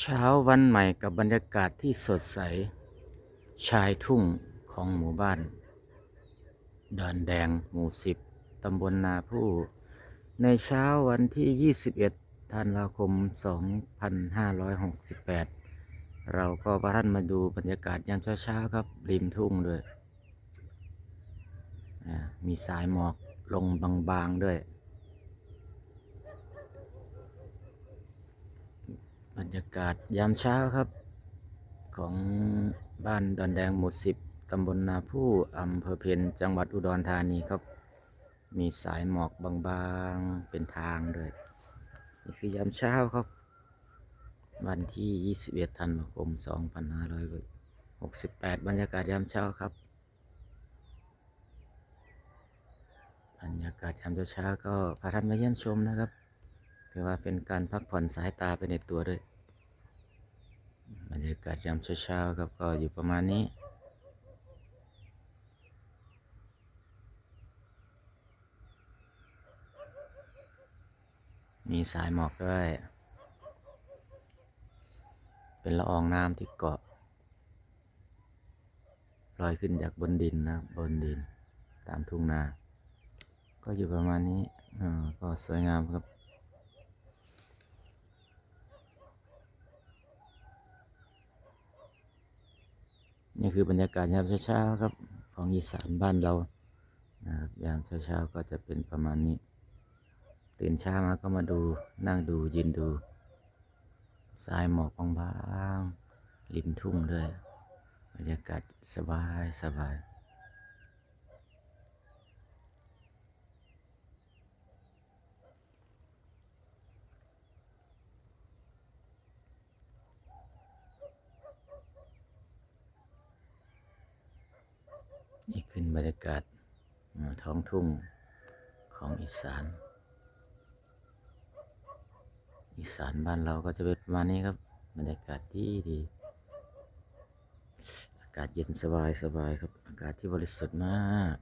เช้าวันใหม่กับบรรยากาศที่สดใส ชายทุ่งของหมู่บ้าน ดอนแดงหมู่สิบตำบลนาผู้ ในเช้าวันที่ 21ธันวาคม 2568 เราก็พาท่านมาดูบรรยากาศยามเช้าๆครับ ริมทุ่งด้วย มีสายหมอกลงบางๆด้วย บรร ยากาศยามเช้าครับ ของบ้านดอนแดงหมู่สิบตำบลนาผู้อำเภอเพนจังหวัดอุดรธานีครับ มีสายหมอกบางๆเป็นทางด้วยนี่คือยามเช้าครับ วันที่ 21 ธันวาคม 2568 บรรยากาศยามเช้าครับ บรรยากาศยามเช้าก็พาท่านมาเยี่ยมชมนะครับถือว่าเป็นการพักผ่อนสายตาไปในตัวด้วย บรรยากาศยามเช้าๆครับก็อยู่ประมาณนี้ มีสายหมอกด้วย เป็นละอองน้ำที่เกาะลอยขึ้นจากบนดินนะบนดินตามทุ่งนา ก็อยู่ประมาณนี้อ่าก็สวยงามครับ นี่คือบรรยากาศยามเช้าๆครับของอีสานบ้านเรานะครับยามเช้าๆก็จะเป็นประมาณนี้ ตื่นเช้ามาก็มาดูนั่งดูยืนดูสายหมอกบางๆริมทุ่งด้วย บรรยากาศสบายสบาย นี่คือบรรยากาศท้องทุ่งของอีสาน อีสานบ้านเราก็จะเป็นประมาณนี้ครับ บรรยากาศดีดี อากาศเย็นสบายสบายครับ อากาศที่บริสุทธิ์มาก